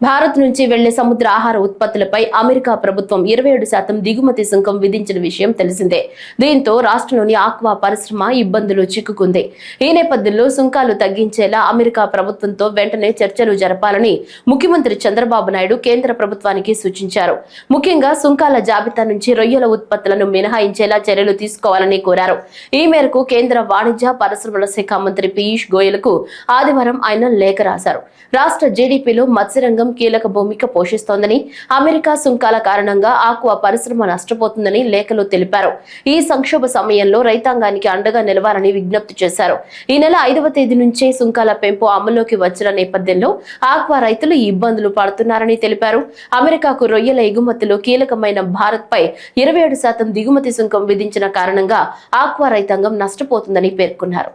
భారత్ నుంచి వెళ్ళే సముద్ర ఆహార ఉత్పత్తులపై అమెరికా ప్రభుత్వం ఇరవై ఏడు శాతం దిగుమతి సుంకం విధించిన విషయం తెలిసిందే. దీంతో రాష్ట్రంలోని ఆక్వా పరిశ్రమ ఇబ్బందులు చిక్కుకుంది. ఈ నేపథ్యంలో సుంకాలు తగ్గించేలా అమెరికా ప్రభుత్వంతో వెంటనే చర్చలు జరపాలని ముఖ్యమంత్రి చంద్రబాబు నాయుడు కేంద్ర ప్రభుత్వానికి సూచించారు. ముఖ్యంగా సుంకాల జాబితా నుంచి రొయ్యల ఉత్పత్తులను మినహాయించేలా చర్యలు తీసుకోవాలని కోరారు. ఈ మేరకు కేంద్ర వాణిజ్య పరిశ్రమల శాఖ మంత్రి పీయూష్ గోయల్కు ఆదివారం ఆయన లేఖ రాశారు. రాష్ట్ర జీడీపీలో మత్స్యరంగం కీలక భూమిక పోషిస్తోందని అమెరికా సుంకాల కారణంగా ఆక్వా పరిశ్రమ నష్టపోతుందని లేఖలో తెలిపారు. ఈ సంక్షోభ సమయంలో రైతాంగానికి అండగా నిలవాలని విజ్ఞప్తి చేశారు. ఈ నెల ఐదవ తేదీ నుంచే సుంకాల పెంపు అమల్లోకి వచ్చిన నేపథ్యంలో ఆక్వా రైతులు ఇబ్బందులు పడుతున్నారని తెలిపారు. అమెరికాకు రొయ్యల ఎగుమతిలో కీలకమైన భారత్ పై ఇరవై ఏడు శాతం దిగుమతి సుంకం విధించిన కారణంగా ఆక్వా రైతాంగం నష్టపోతుందని పేర్కొన్నారు.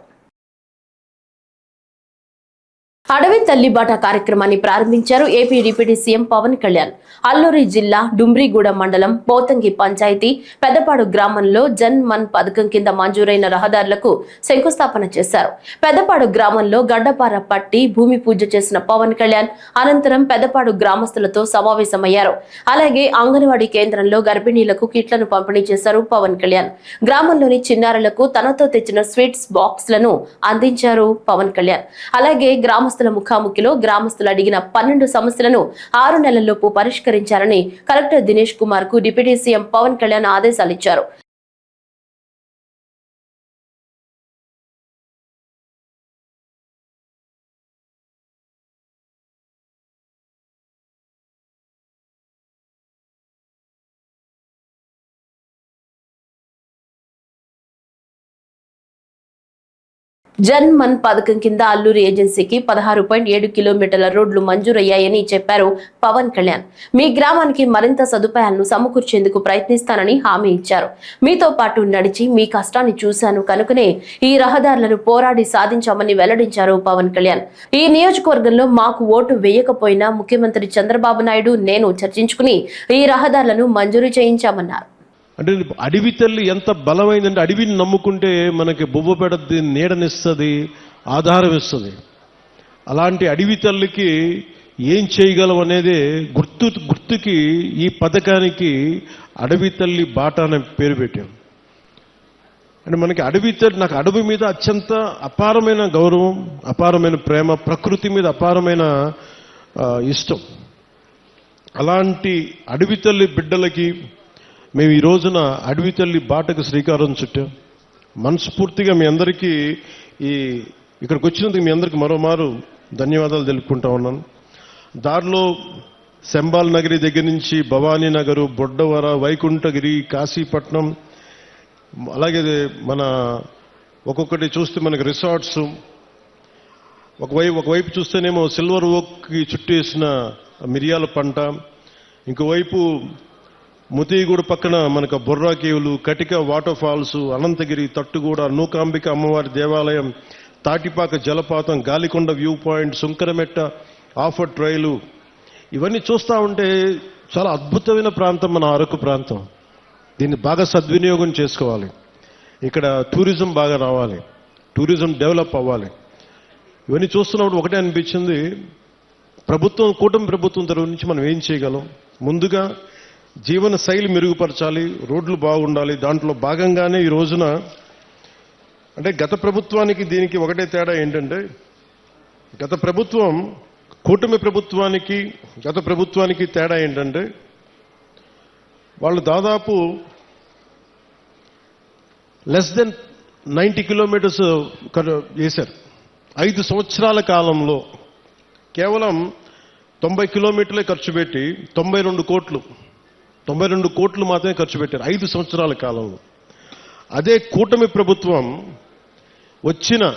అడవి తల్లిబాట కార్యక్రమాన్ని ప్రారంభించారు AP deputy CM Pawan Kalyan. Alluri జిల్లా డుమ్రిగూడ మండలం పోతంగి పంచాయతీ పెద్దపాడు గ్రామంలో జన్ మన్ పథకం కింద మంజూరైన రహదారులకు శంకుస్థాపన చేశారు. పెద్దపాడు గ్రామంలో గడ్డపార పట్టి భూమి పూజ చేసిన పవన్ కళ్యాణ్ అనంతరం పెద్దపాడు గ్రామస్తులతో సమావేశమయ్యారు. అలాగే అంగన్వాడీ కేంద్రంలో గర్భిణీలకు కిట్లను పంపిణీ చేశారు పవన్ కళ్యాణ్. గ్రామంలోని చిన్నారులకు తనతో తెచ్చిన స్వీట్స్ బాక్స్లను అందించారు పవన్ కళ్యాణ్. అలాగే గ్రామస్తుల ముఖాముఖిలో గ్రామస్తులు అడిగిన పన్నెండు సమస్యలను ఆరు నెలల్లోపు పరిష్కరించాలని కలెక్టర్ దినేష్ కుమార్కు డిప్యూటీ సీఎం పవన్ కళ్యాణ్ ఆదేశాలిచ్చారు. జన్ మన్ పథకం కింద అల్లూరి ఏజెన్సీకి పదహారు పాయింట్ ఏడు కిలోమీటర్ల రోడ్లు మంజూరయ్యాయని చెప్పారు పవన్ కళ్యాణ్. మీ గ్రామానికి మరింత సదుపాయాలను సమకూర్చేందుకు ప్రయత్నిస్తానని హామీ ఇచ్చారు. మీతో పాటు నడిచి మీ కష్టాన్ని చూశాను కనుకనే ఈ రహదారులను పోరాడి సాధించామని వెల్లడించారు పవన్ కళ్యాణ్. ఈ నియోజకవర్గంలో మాకు ఓటు వేయకపోయినా ముఖ్యమంత్రి చంద్రబాబు నాయుడు నేను చర్చించుకుని ఈ రహదారులను మంజూరు చేయించామన్నారు. అంటే అడవి తల్లి ఎంత బలమైందంటే అడవిని నమ్ముకుంటే మనకి బొవ్వ పెడద్ది నీడనిస్తుంది ఆధారం ఇస్తుంది. అలాంటి అడవి తల్లికి ఏం చేయగలం అనేది గుర్తు గుర్తుకి ఈ పథకానికి అడవి తల్లి బాట అనే పేరు పెట్టాం. అంటే మనకి అడవి తల్లి నాకు అడవి మీద అత్యంత అపారమైన గౌరవం అపారమైన ప్రేమ ప్రకృతి మీద అపారమైన ఇష్టం. అలాంటి అడవి తల్లి బిడ్డలకి మేము ఈ రోజున అడవి తల్లి బాటకు శ్రీకారం చుట్టాం. మనస్ఫూర్తిగా మీ అందరికీ ఈ ఇక్కడికి వచ్చినందుకు మీ అందరికీ మరోమారు ధన్యవాదాలు తెలుపుకుంటా ఉన్నాను. దారిలో శంబాల్ నగరి దగ్గర నుంచి భవానీ నగరు బొడ్డవర వైకుంఠగిరి కాశీపట్నం అలాగే మన ఒక్కొక్కటి చూస్తే మనకి రిసార్ట్స్ ఒకవైపు ఒకవైపు చూస్తేనేమో సిల్వర్ ఓక్కి చుట్టేసిన మిరియాల పంట ఇంకోవైపు ముతిగూడ పక్కన మనకు బుర్రా కేవులు కటిక వాటర్ ఫాల్స్ అనంతగిరి తట్టుగూడ నూకాంబిక అమ్మవారి దేవాలయం తాటిపాక జలపాతం గాలికొండ వ్యూ పాయింట్ సుంకరమెట్ట ఆఫర్ ట్రైలు. ఇవన్నీ చూస్తూ ఉంటే చాలా అద్భుతమైన ప్రాంతం మన అరకు ప్రాంతం. దీన్ని బాగా సద్వినియోగం చేసుకోవాలి. ఇక్కడ టూరిజం బాగా రావాలి. టూరిజం డెవలప్ అవ్వాలి. ఇవన్నీ చూస్తున్నప్పుడు ఒకటే అనిపించింది. ప్రభుత్వం కూటమి ప్రభుత్వం తరఫు నుంచి మనం ఏం చేయగలం? ముందుగా జీవన శైలి మెరుగుపరచాలి రోడ్లు బాగుండాలి దాంట్లో భాగంగానే ఈ రోజున అంటే గత ప్రభుత్వానికి దీనికి ఒకటే తేడా ఏంటంటే గత ప్రభుత్వం కూటమి ప్రభుత్వానికి గత ప్రభుత్వానికి తేడా ఏంటంటే వాళ్ళు దాదాపు లెస్ దెన్ నైంటీ కిలోమీటర్స్ చేశారు ఐదు సంవత్సరాల కాలంలో కేవలం తొంభై కిలోమీటర్లే ఖర్చు పెట్టి తొంభై రెండు కోట్లు తొంభై రెండు కోట్లు మాత్రమే ఖర్చు పెట్టారు ఐదు సంవత్సరాల కాలంలో. అదే కూటమి ప్రభుత్వం వచ్చిన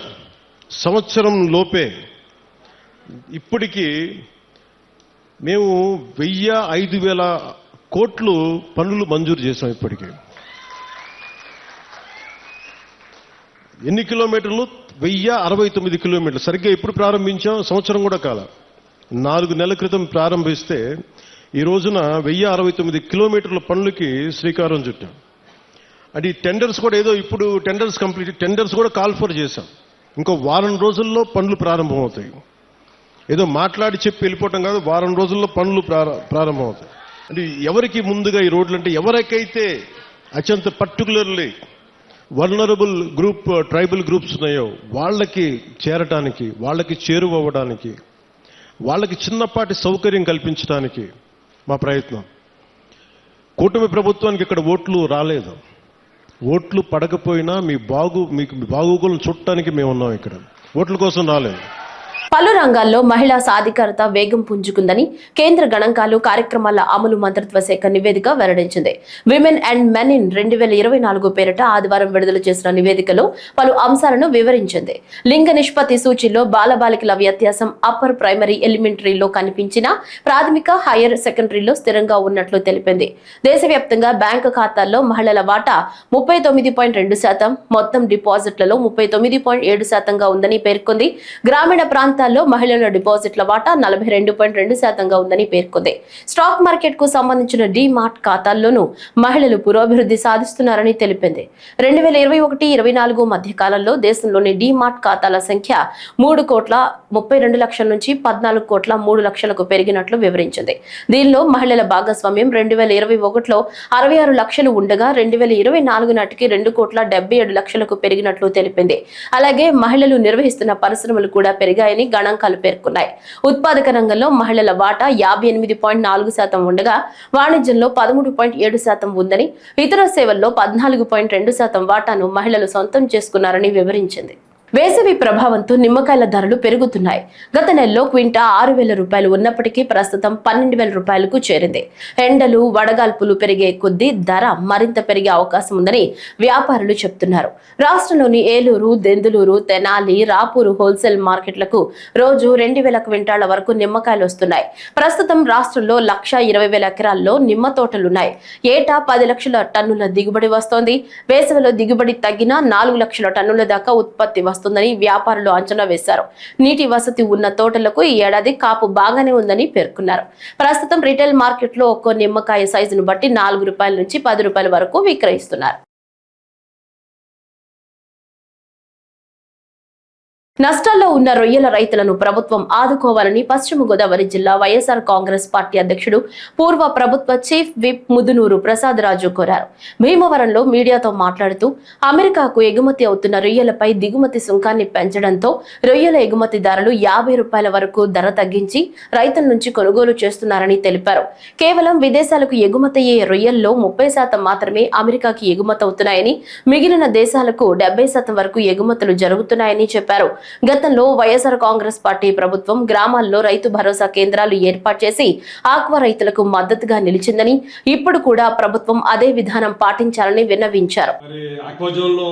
సంవత్సరం లోపే ఇప్పటికీ మేము వెయ్యి ఐదు వేల కోట్లు పనులు మంజూరు చేశాం ఇప్పటికీ. ఎన్ని కిలోమీటర్లు? వెయ్యి అరవై తొమ్మిది కిలోమీటర్లు. సరిగ్గా ఎప్పుడు ప్రారంభించాం? సంవత్సరం కూడా కాల. నాలుగు నెలల క్రితం ప్రారంభిస్తే ఈ రోజున వెయ్యి అరవై తొమ్మిది కిలోమీటర్ల పనులకి శ్రీకారం చుట్టాం. అది టెండర్స్ కూడా ఏదో ఇప్పుడు టెండర్స్ కంప్లీట్ టెండర్స్ కూడా కాల్ ఫర్ చేశాం. ఇంకో వారం రోజుల్లో పనులు ప్రారంభమవుతాయి. ఏదో మాట్లాడి చెప్పి వెళ్ళిపోవటం కాదు వారం రోజుల్లో పనులు ప్రార- ప్రారంభమవుతాయి. అంటే ఎవరికి ముందుగా ఈ రోడ్లు అంటే ఎవరికైతే అత్యంత particularly vulnerable group tribal groups ఉన్నాయో వాళ్ళకి చేరటానికి వాళ్ళకి చేరువవ్వడానికి వాళ్ళకి చిన్నపాటి సౌకర్యం కల్పించడానికి మా ప్రయత్నం. కూటమి ప్రభుత్వానికి ఇక్కడ ఓట్లు రాలేదు. ఓట్లు పడకపోయినా మీ బాగు మీకు మీ బాగోగులను చుట్టానికి మేము ఉన్నాం ఇక్కడ. ఓట్ల కోసం రాలేదు. పలు రంగాల్లో మహిళా సాధికారత వేగం పుంజుకుందని కేంద్ర గణాంకాలు కార్యక్రమాల అమలు మంత్రిత్వ శాఖ నివేదిక వెల్లడించింది. విమెన్ అండ్ మెన్ ఇన్ రెండు వేల ఇరవై నాలుగు పేరిట ఆదివారం విడుదల చేసిన నివేదికలో పలు అంశాలను వివరించింది. లింగ నిష్పత్తి సూచీలో బాలబాలికల వ్యత్యాసం అప్పర్ ప్రైమరీ ఎలిమెంటరీలో కనిపించిన ప్రాథమిక హైయర్ సెకండరీలో స్థిరంగా ఉన్నట్లు తెలిపింది. దేశవ్యాప్తంగా బ్యాంకు ఖాతాల్లో మహిళల వాటా ముప్పై తొమ్మిది పాయింట్ రెండు శాతం మొత్తం డిపాజిట్లలో ముప్పై తొమ్మిది పాయింట్ ఏడు శాతంగా ఉందని పేర్కొంది. గ్రామీణ రంగాల్లో మహిళల డిపాజిట్ల వాటా నలభై రెండు పాయింట్ రెండు శాతంగా ఉందని పేర్కొంది. స్టాక్ మార్కెట్కు సంబంధించిన డి మార్ట్ ఖాతాల్లోనూ మహిళలు పురోభివృద్ధి సాధిస్తున్నారని తెలిపింది. రెండు వేల ఇరవై ఒకటి ఇరవై నాలుగు మధ్య కాలంలో దేశంలోని డీమార్ట్ ఖాతాల సంఖ్య మూడు కోట్ల ముప్పై రెండు లక్షల నుంచి పద్నాలుగు కోట్ల మూడు లక్షలకు పెరిగినట్లు వివరించింది. దీనిలో మహిళల భాగస్వామ్యం రెండు వేల ఇరవై ఒకటిలో అరవై ఆరు లక్షలు ఉండగా రెండు వేల ఇరవై నాలుగు నాటికి రెండు కోట్ల డెబ్బై ఏడు లక్షలకు పెరిగినట్లు తెలిపింది. అలాగే మహిళలు నిర్వహిస్తున్న పరిశ్రమలు కూడా పెరిగాయని గణాంకాలు పేర్కొన్నాయి ఉత్పాదక రంగంలో మహిళల వాటా యాభై ఎనిమిది పాయింట్ నాలుగు శాతం ఉండగా వాణిజ్యంలో పదమూడు పాయింట్ ఏడు శాతం ఉందని ఇతర సేవల్లో పద్నాలుగు పాయింట్ రెండు శాతం వాటాను మహిళలు సొంతం చేసుకున్నారని వివరించింది. వేసవి ప్రభావంతో నిమ్మకాయల ధరలు పెరుగుతున్నాయి. గత నెలలో క్వింటా ఆరు వేల రూపాయలు ఉన్నప్పటికీ ప్రస్తుతం పన్నెండు వేల రూపాయలకు చేరింది. ఎండలు వడగాల్పులు పెరిగే కొద్దీ ధర మరింత పెరిగే అవకాశం ఉందని వ్యాపారులు చెప్తున్నారు. రాష్ట్రంలోని ఏలూరు దెందులూరు తెనాలి రాపూరు హోల్సేల్ మార్కెట్లకు రోజు రెండు వేల క్వింటాల వరకు నిమ్మకాయలు వస్తున్నాయి. ప్రస్తుతం రాష్ట్రంలో లక్ష ఇరవై వేల ఎకరాల్లో నిమ్మ తోటలున్నాయి. ఏటా పది లక్షల టన్నుల దిగుబడి వస్తోంది. వేసవిలో దిగుబడి తగ్గినా నాలుగు లక్షల టన్నుల దాకా ఉత్పత్తి వస్తుందని వ్యాపారులు అంచనా వేశారు. నీటి వసతి ఉన్న తోటలకు ఈ ఏడాది కాపు బాగానే ఉందని పేర్కొన్నారు. ప్రస్తుతం రిటైల్ మార్కెట్లో ఒక్కో నిమ్మకాయ సైజును బట్టి నాలుగు రూపాయల నుంచి పది రూపాయల వరకు విక్రయిస్తున్నారు. నష్టాల్లో ఉన్న రొయ్యల రైతులను ప్రభుత్వం ఆదుకోవాలని పశ్చిమ గోదావరి జిల్లా వైఎస్ఆర్ కాంగ్రెస్ పార్టీ అధ్యక్షుడు పూర్వ ప్రభుత్వ చీఫ్ విప్ ముదునూరు ప్రసాద్ రాజు కోరారు. భీమవరంలో మీడియాతో మాట్లాడుతూ అమెరికాకు ఎగుమతి అవుతున్న రొయ్యలపై దిగుమతి సుంకాన్ని పెంచడంతో రొయ్యల ఎగుమతిదారులు యాభై రూపాయల వరకు ధర తగ్గించి రైతుల నుంచి కొనుగోలు చేస్తున్నారని తెలిపారు. కేవలం విదేశాలకు ఎగుమతయ్యే రొయ్యల్లో ముప్పై శాతం మాత్రమే అమెరికాకి ఎగుమతవుతున్నాయని మిగిలిన దేశాలకు డెబ్బై శాతం వరకు ఎగుమతులు జరుగుతున్నాయని చెప్పారు. గతంలో వైఎస్ఆర్ కాంగ్రెస్ పార్టీ ప్రభుత్వం గ్రామాల్లో రైతు భరోసా కేంద్రాలు ఏర్పాటు చేసి ఆక్వా రైతులకు మద్దతుగా నిలిచిందని ఇప్పుడు కూడా ప్రభుత్వం అదే విధానం పాటించాలని విన్నవించారు.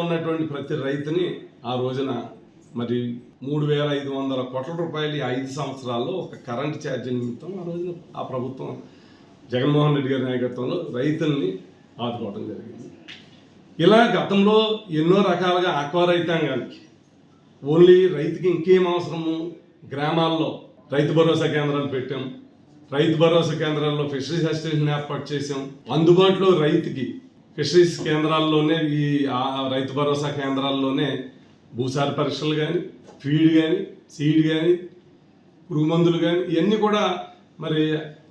ఉన్నటువంటి ప్రతి రైతుని ఆ రోజున మరి మూడు వేల ఐదు వందల కోట్ల రూపాయలు ఐదు సంవత్సరాల్లో ఒక కరెంట్ ఛార్జీ నిమిత్తం ఆ రోజున ఆ ప్రభుత్వం జగన్మోహన్ రెడ్డి గారి నాయకత్వంలో రైతుల్ని ఆదుకోవడం జరిగింది. ఇలా గతంలో ఎన్నో రకాలుగా ఆక్వా రైతాంగానికి ఓన్లీ రైతుకి ఇంకేం అవసరము? గ్రామాల్లో రైతు భరోసా కేంద్రాలు పెట్టాం. రైతు భరోసా కేంద్రాల్లో ఫిషరీస్ అసిస్టెంట్ ఏర్పాటు చేసాం అందుబాటులో రైతుకి ఫిషరీస్ కేంద్రాల్లోనే ఈ రైతు భరోసా కేంద్రాల్లోనే భూసార పరీక్షలు కానీ ఫీడ్ కానీ సీడ్ కానీ పురుగు మందులు కానీ ఇవన్నీ కూడా మరి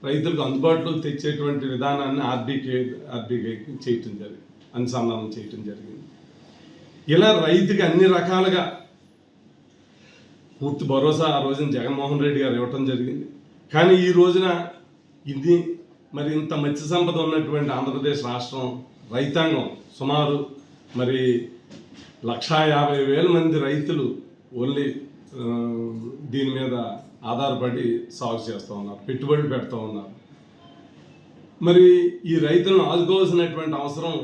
రైతులకు అందుబాటులో తెచ్చేటువంటి విధానాన్ని ఆర్బీకే ఆర్బీకే చేయటం జరిగింది. అనుసంధానం చేయటం జరిగింది. ఇలా రైతుకి అన్ని రకాలుగా పూర్తి భరోసా ఆ రోజున జగన్మోహన్ రెడ్డి గారు ఇవ్వటం జరిగింది. కానీ ఈ రోజున ఇది మరి ఇంత మత్స్య సంపద ఉన్నటువంటి ఆంధ్రప్రదేశ్ రాష్ట్రం రైతాంగం సుమారు మరి లక్షా యాభై వేల మంది రైతులు ఓన్లీ దీని మీద ఆధారపడి సాగు చేస్తూ ఉన్నారు పెట్టుబడులు పెడుతూ ఉన్నారు. మరి ఈ రైతులను ఆదుకోవాల్సినటువంటి అవసరం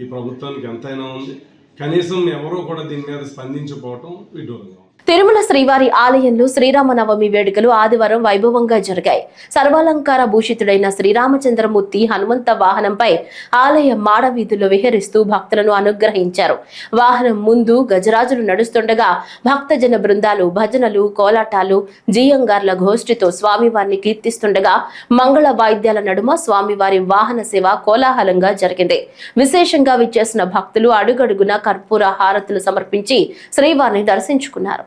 ఈ ప్రభుత్వానికి ఎంతైనా ఉంది. కనీసం ఎవరూ కూడా దీని మీద స్పందించిపోవటం విడ్డూరంగా తిరుమల శ్రీవారి ఆలయంలో శ్రీరామనవమి వేడుకలు ఆదివారం వైభవంగా జరిగాయి. సర్వాలంకార భూషితుడైన శ్రీరామచంద్రమూర్తి హనుమంత వాహనంపై ఆలయ మాడవీధుల్లో విహరిస్తూ భక్తులను అనుగ్రహించారు. వాహనం ముందు గజరాజులు నడుస్తుండగా భక్తజన బృందాలు భజనలు కోలాటాలు జీయంగార్ల గోష్ఠితో స్వామివారిని కీర్తిస్తుండగా మంగళ వాయిద్యాల నడుమ స్వామివారి వాహన సేవ కోలాహలంగా జరిగింది. విశేషంగా విచ్చేసిన భక్తులు అడుగడుగున కర్పూర హారతులు సమర్పించి శ్రీవారిని దర్శించుకున్నారు.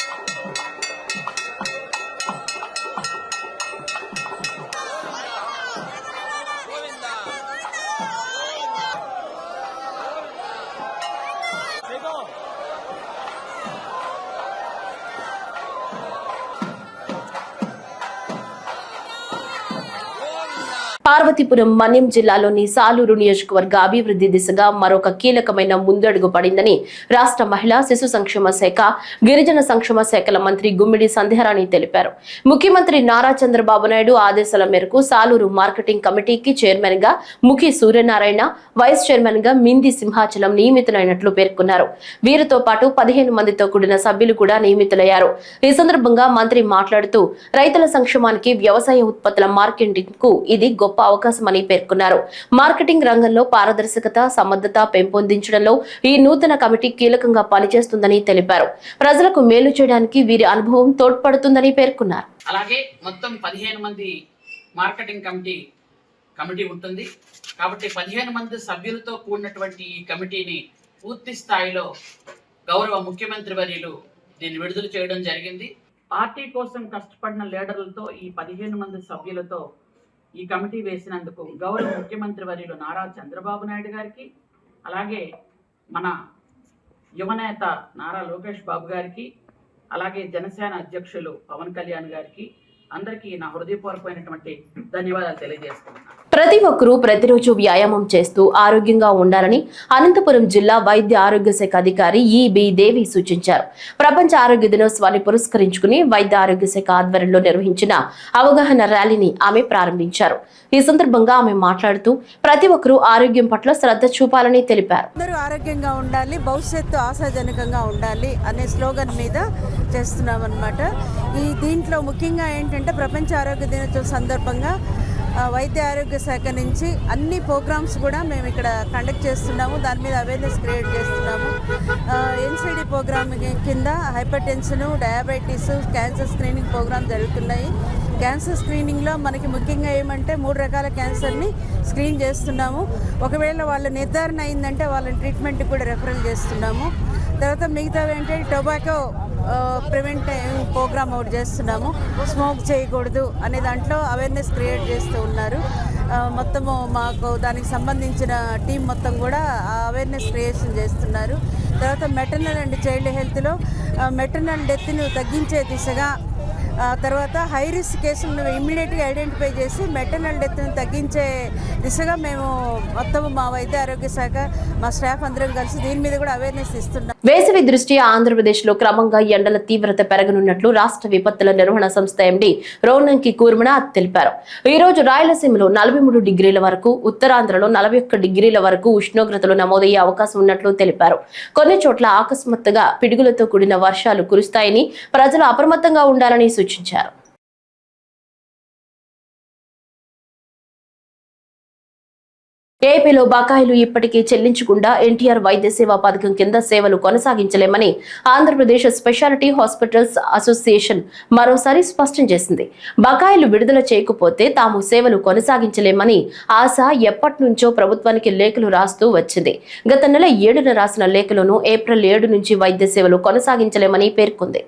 పార్వతీపురం మన్యం జిల్లాలోని సాలూరు నియోజకవర్గ అభివృద్ధి దిశగా మరొక కీలకమైన ముందడుగు పడిందని రాష్ట్ర మహిళా శిశు సంక్షేమ శాఖ గిరిజన సంక్షేమ శాఖల మంత్రి గుమ్మిడి సంధ్యారాణి తెలిపారు. ముఖ్యమంత్రి నారా చంద్రబాబు నాయుడు ఆదేశాల మేరకు సాలూరు మార్కెటింగ్ కమిటీకి చైర్మన్గా ముఖి సూర్యనారాయణ వైస్ చైర్మన్గా మింది సింహాచలం నియమితులైనట్లు పేర్కొన్నారు. వీరితో పాటు పదిహేను మందితో కూడిన సభ్యులు కూడా నియమితులయ్యారు. ఈ సందర్భంగా మంత్రి మాట్లాడుతూ రైతుల సంక్షేమానికి వ్యవసాయ ఉత్పత్తుల మార్కెటింగ్కు ఇది గొప్ప అవకాశమని పేర్కొన్నారు. మార్కెటింగ్ రంగంలో పారదర్శకత సమర్థత పెంపొందించడంలో ఈ నూతన కమిటీ కీలకంగా పనిచేస్తుందని తెలిపారు. ప్రజలకు మేలు చేయడానికి వీరి అనుభవం తోడ్పడుతుందని పేర్కొన్నారు. అలాగే మొత్తం పదిహేను మంది మార్కెటింగ్ కమిటీ కమిటీ ఉంటుంది. కాబట్టి పదిహేను మంది సభ్యులతో కూడినటువంటి ఈ కమిటీని పూర్తి స్థాయిలో గౌరవ ముఖ్యమంత్రి వర్యులు దీన్ని విడుదల చేయడం జరిగింది. పార్టీ కోసం కష్టపడిన లీడర్లతో ఈ పదిహేను మంది సభ్యులతో ఈ కమిటీ వేసినందుకు గౌరవ ముఖ్యమంత్రి వర్యులు నారా చంద్రబాబు నాయుడు గారికి అలాగే మన యువనేత నారా లోకేష్ బాబు గారికి అలాగే జనసేన అధ్యక్షులు పవన్ కళ్యాణ్ గారికి అందరికీ నా హృదయపూర్వకమైనటువంటి ధన్యవాదాలు తెలియజేస్తున్నాను. ప్రతి ఒక్కరూ ప్రతిరోజు వ్యాయామం చేస్తూ ఆరోగ్యంగా ఉండాలని అనంతపురం జిల్లా వైద్య ఆరోగ్య శాఖ అధికారి ఈబి దేవి సూచించారు. ప్రపంచ ఆరోగ్య దినోత్సవాన్ని పురస్కరించుకుని వైద్య ఆరోగ్య శాఖ ఆధ్వర్యంలో నిర్వహించిన అవగాహన ర్యాలీని ఆమె ప్రారంభించారు. ఈ సందర్భంగా ఆమె మాట్లాడుతూ ప్రతి ఒక్కరూ ఆరోగ్యం పట్ల శ్రద్ధ చూపాలని తెలిపారు. అందరూ ఆరోగ్యంగా ఉండాలి భవిష్యత్తు ఆశాజనకంగా ఉండాలి అనే స్లోగన్ మీద చేస్తున్నాం అనమాట ఈ దీంట్లో ముఖ్యంగా ఏంటంటే ప్రపంచ ఆరోగ్య దినోత్సవం సందర్భంగా వైద్య ఆరోగ్య శాఖ నుంచి అన్ని ప్రోగ్రామ్స్ కూడా మేము ఇక్కడ కండక్ట్ చేస్తున్నాము. దాని మీద అవేర్నెస్ క్రియేట్ చేస్తున్నాము. ఎన్సిడి ప్రోగ్రామ్ కింద hypertension diabetes cancer screening programme జరుగుతున్నాయి. క్యాన్సర్ స్క్రీనింగ్లో మనకి ముఖ్యంగా ఏమంటే మూడు రకాల క్యాన్సర్ని స్క్రీన్ చేస్తున్నాము. ఒకవేళ వాళ్ళ నిర్ధారణ అయిందంటే వాళ్ళని ట్రీట్మెంట్కి కూడా రెఫరల్ చేస్తున్నాము. తర్వాత మిగతావి ఏంటంటే టొబాకో ప్రివెంట్ ప్రోగ్రామ్ ఒకటి చేస్తున్నాము. స్మోక్ చేయకూడదు అనే దాంట్లో అవేర్నెస్ క్రియేట్ చేస్తూ ఉన్నారు. మొత్తము మాకు దానికి సంబంధించిన టీం మొత్తం కూడా అవేర్నెస్ క్రియేషన్ చేస్తున్నారు. తర్వాత మెటర్నల్ అండ్ చైల్డ్ హెల్త్లో మెటర్నల్ డెత్ను తగ్గించే దిశగా తర్వాత హై రిస్క్ కేసులను ఇమ్మీడియట్గా ఐడెంటిఫై చేసి మెటర్నల్ డెత్ను తగ్గించే దిశగా మేము మొత్తం మా వైద్య ఆరోగ్య శాఖ మా స్టాఫ్ అందరం కలిసి దీని మీద కూడా అవేర్నెస్ ఇస్తున్నాం. వేసవి దృష్ట్యా ఆంధ్రప్రదేశ్లో క్రమంగా ఎండల తీవ్రత పెరగనున్నట్లు రాష్ట్ర విపత్తుల నిర్వహణ సంస్థ ఎండి రోనంకి కూర్మనాథ్ తెలిపారు. ఈ రోజు రాయలసీమలో నలభై మూడు డిగ్రీల వరకు ఉత్తరాంధ్రలో నలభై ఒక్క డిగ్రీల వరకు ఉష్ణోగ్రతలు నమోదయ్యే అవకాశం ఉన్నట్లు తెలిపారు. కొన్ని చోట్ల అకస్మాత్తుగా పిడుగులతో కూడిన వర్షాలు కురుస్తాయని ప్రజలు అప్రమత్తంగా ఉండాలని సూచించారు. ఏపీలో బకాయిలు ఇప్పటికీ చెల్లించకుండా ఎన్టీఆర్ వైద్య సేవా పథకం కింద సేవలు కొనసాగించలేమని ఆంధ్రప్రదేశ్ స్పెషాలిటీ హాస్పిటల్స్ అసోసియేషన్ మరోసారి స్పష్టం చేసింది. బకాయిలు విడుదల చేయకపోతే తాము సేవలు కొనసాగించలేమని ఆశ ఎప్పటి నుంచో ప్రభుత్వానికి లేఖలు రాస్తూ వచ్చింది. గత నెల ఏడున రాసిన లేఖలోనూ ఏప్రిల్ ఏడు నుంచి వైద్య సేవలు కొనసాగించలేమని పేర్కొంది.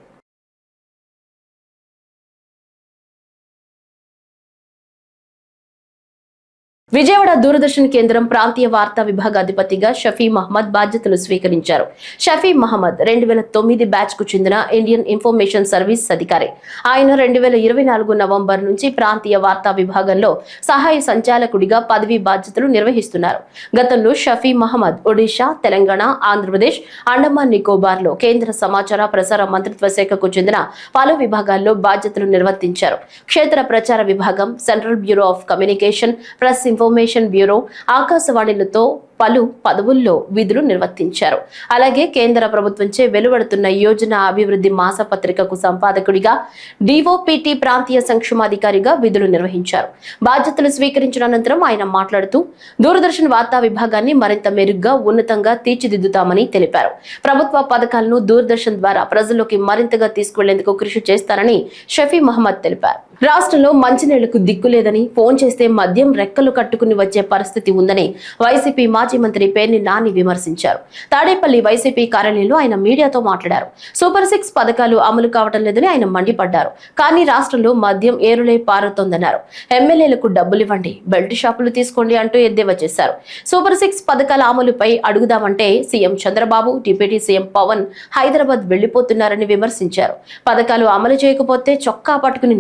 విజయవాడ దూరదర్శన్ కేంద్రం ప్రాంతీయ వార్తా విభాగ అధిపతిగా షఫీ మహమ్మద్ బాధ్యతలు స్వీకరించారు. షఫీ మహమ్మద్ రెండు వేల తొమ్మిది బ్యాచ్కు చెందిన ఇండియన్ ఇన్ఫర్మేషన్ సర్వీస్ అధికారి. ఆయన రెండు వేల ఇరవై నాలుగు నవంబర్ నుంచి ప్రాంతీయ వార్తా విభాగంలో సహాయ సంచాలకుడిగా పదవీ బాధ్యతలు నిర్వహిస్తున్నారు. గతంలో షఫీ మహమ్మద్ ఒడిషా తెలంగాణ ఆంధ్రప్రదేశ్ అండమాన్ నికోబార్లో కేంద్ర సమాచార ప్రసార మంత్రిత్వ శాఖకు చెందిన పలు విభాగాల్లో బాధ్యతలు నిర్వర్తించారు. క్షేత్ర ప్రచార విభాగం central bureau of communication press information bureau ఆకాశవాణిలతో పలు పదవుల్లో విధులు నిర్వర్తించారు. అలాగే కేంద్ర ప్రభుత్వంచే వెలువడుతున్న యోజన అభివృద్ధి మాసపత్రికకు సంపాదకుడిగా డిఓపిటి ప్రాంతీయ సంక్షేమాధికారిగా విధులు నిర్వహించారు. బాధ్యతలు స్వీకరించిన అనంతరం ఆయన మాట్లాడుతూ దూరదర్శన్ వార్తా విభాగాన్ని మరింత మెరుగ్గా ఉన్నతంగా తీర్చిదిద్దుతామని తెలిపారు. ప్రభుత్వ పథకాలను దూరదర్శన్ ద్వారా ప్రజల్లోకి మరింతగా తీసుకువెళ్ళేందుకు కృషి చేస్తానని షఫీ మహమ్మద్ తెలిపారు. రాష్ట్రంలో మంచినీళ్ళకు దిక్కు లేదని ఫోన్ చేస్తే మద్యం రెక్కలు కట్టుకుని వచ్చే పరిస్థితి ఉందని వైసీపీ మాజీ మంత్రి పేర్ని నాని విమర్శించారు. తాడేపల్లి వైసీపీ కార్యాలయంలో ఆయన మీడియాతో మాట్లాడారు. సూపర్ సిక్స్ పథకాలు అమలు కావటం లేదని ఆయన మండిపడ్డారు. కానీ రాష్ట్రంలో మద్యం ఏరులై పారుతోందన్నారు. ఎమ్మెల్యేలకు డబ్బులు ఇవ్వండి బెల్ట్ షాపులు తీసుకోండి అంటూ ఎద్దేవా చేశారు. సూపర్ సిక్స్ పథకాల అమలుపై అడుగుదామంటే CM Chandrababu deputy CM Pawan Hyderabad వెళ్ళిపోతున్నారని విమర్శించారు. పథకాలు అమలు చేయకపోతే చొక్కా పట్టుకుని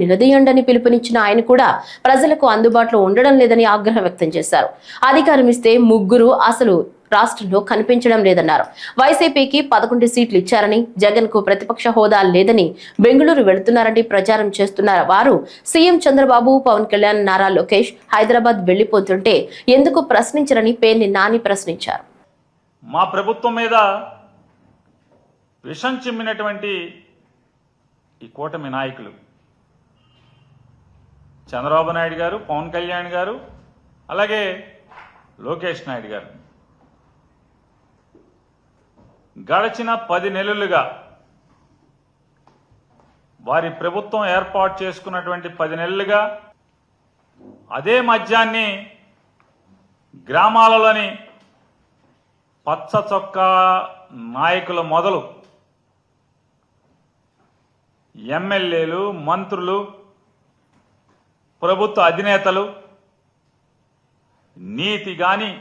ఉండాలని పిలుపునిచ్చిన ఆయన కూడా ప్రజలకు అందుబాటులో ఉండడం లేదని ఆగ్రహం వ్యక్తం చేశారు. అధికారం ఇస్తే ముగ్గురు అసలు రాష్ట్రంలో కనిపించడం లేదన్నారు. వైసీపీకి పదకొండు సీట్లు ఇచ్చారని జగన్కు ప్రతిపక్ష హోదా లేదని బెంగళూరు వెళుతున్నారని ప్రచారం చేస్తున్న వారు సీఎం చంద్రబాబు పవన్ కళ్యాణ్ నారా లోకేష్ హైదరాబాద్ వెళ్ళిపోతుంటే ఎందుకు ప్రశ్నించరని పేర్ని నాని ప్రశ్నించారు. మా ప్రభుత్వం మీద విషం చిమ్మినటువంటి ఈ కూటమి నాయకులు చంద్రబాబు నాయుడు గారు పవన్ కళ్యాణ్ గారు అలాగే లోకేష్ నాయుడు గారు. గడిచిన పది నెలలుగా వారి ప్రభుత్వం ఏర్పాటు చేసుకున్నటువంటి పది నెలలుగా అదే మద్యాన్ని గ్రామాలలోని పచ్చ చొక్కా నాయకుల మొదలు ఎమ్మెల్యేలు మంత్రులు ప్రభుత్వ అధినేతలు నీతి గాని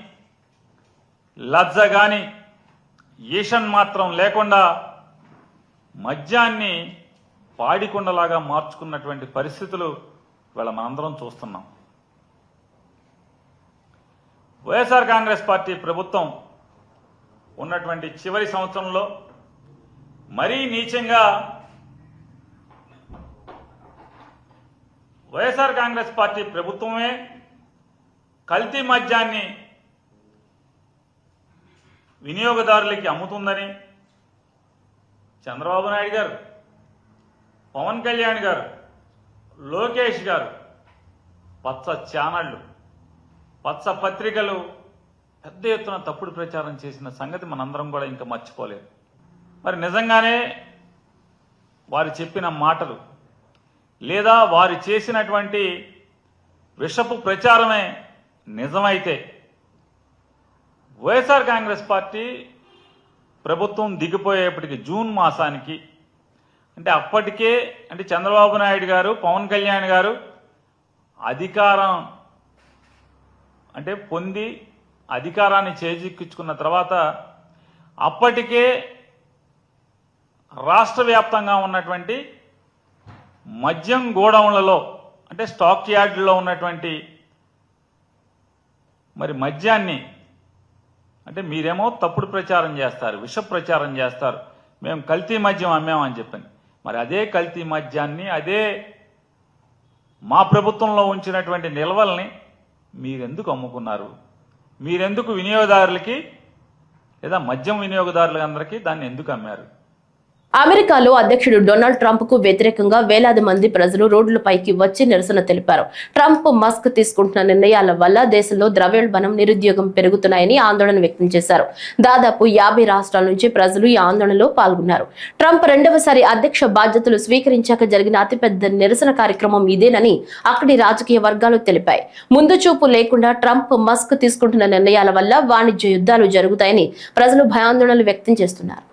లజ్జ గాని ఈషన్ మాత్రం లేకుండా మద్యాన్ని పాడికొండలాగా మార్చుకున్నటువంటి పరిస్థితులు వీళ్ళ మనందరం చూస్తున్నాం. వైఎస్ఆర్ కాంగ్రెస్ పార్టీ ప్రభుత్వం ఉన్నటువంటి చివరి సంవత్సరంలో మరీ నీచంగా వైఎస్ఆర్ కాంగ్రెస్ పార్టీ ప్రభుత్వమే కల్తీ మద్యాన్ని వినియోగదారులకి అమ్ముతుందని చంద్రబాబు నాయుడు గారు పవన్ కళ్యాణ్ గారు లోకేష్ గారు పచ్చ ఛానళ్ళు పచ్చ పత్రికలు పెద్ద ఎత్తున తప్పుడు ప్రచారం చేసిన సంగతి మనందరం కూడా ఇంకా మర్చిపోలేదు. మరి నిజంగానే వారు చెప్పిన మాటలు లేదా వారు చేసినటువంటి విషపు ప్రచారమే నిజమైతే వైఎస్ఆర్ కాంగ్రెస్ పార్టీ ప్రభుత్వం దిగిపోయేపటికి జూన్ మాసానికి అంటే అప్పటికే అంటే చంద్రబాబు నాయుడు గారు పవన్ కళ్యాణ్ గారు అధికారం అంటే పొంది అధికారాన్ని చేజిక్కించుకున్న తర్వాత అప్పటికే రాష్ట్ర వ్యాప్తంగా ఉన్నటువంటి మద్యం గోడౌన్లలో అంటే స్టాక్ యార్డుల్లో ఉన్నటువంటి మరి మద్యాన్ని అంటే మీరేమో తప్పుడు ప్రచారం చేస్తారు విష ప్రచారం చేస్తారు మేము కల్తీ మద్యం అమ్మామని చెప్పని. మరి అదే కల్తీ మద్యాన్ని అదే మా ప్రభుత్వంలో ఉంచినటువంటి నిల్వల్ని మీరెందుకు అమ్ముకున్నారు? మీరెందుకు వినియోగదారులకి లేదా మద్యం వినియోగదారులందరికీ దాన్ని ఎందుకు అమ్మారు? అమెరికాలో అధ్యక్షుడు డొనాల్డ్ ట్రంప్కు వ్యతిరేకంగా వేలాది మంది ప్రజలు రోడ్లపైకి వచ్చి నిరసన తెలిపారు. ట్రంప్ మస్క్ తీసుకుంటున్న నిర్ణయాల వల్ల దేశంలో ద్రవ్యోల్బణం నిరుద్యోగం పెరుగుతున్నాయని ఆందోళన వ్యక్తం చేశారు. దాదాపు యాభై రాష్ట్రాల నుంచి ప్రజలు ఈ ఆందోళనలో పాల్గొన్నారు. ట్రంప్ రెండవసారి అధ్యక్ష బాధ్యతలు స్వీకరించాక జరిగిన అతిపెద్ద నిరసన కార్యక్రమం ఇదేనని అక్కడి రాజకీయ వర్గాలు తెలిపాయి. ముందు చూపు లేకుండా ట్రంప్ మస్క్ తీసుకుంటున్న నిర్ణయాల వల్ల వాణిజ్య యుద్ధాలు జరుగుతాయని ప్రజలు భయాందోళనలు వ్యక్తం చేస్తున్నారు.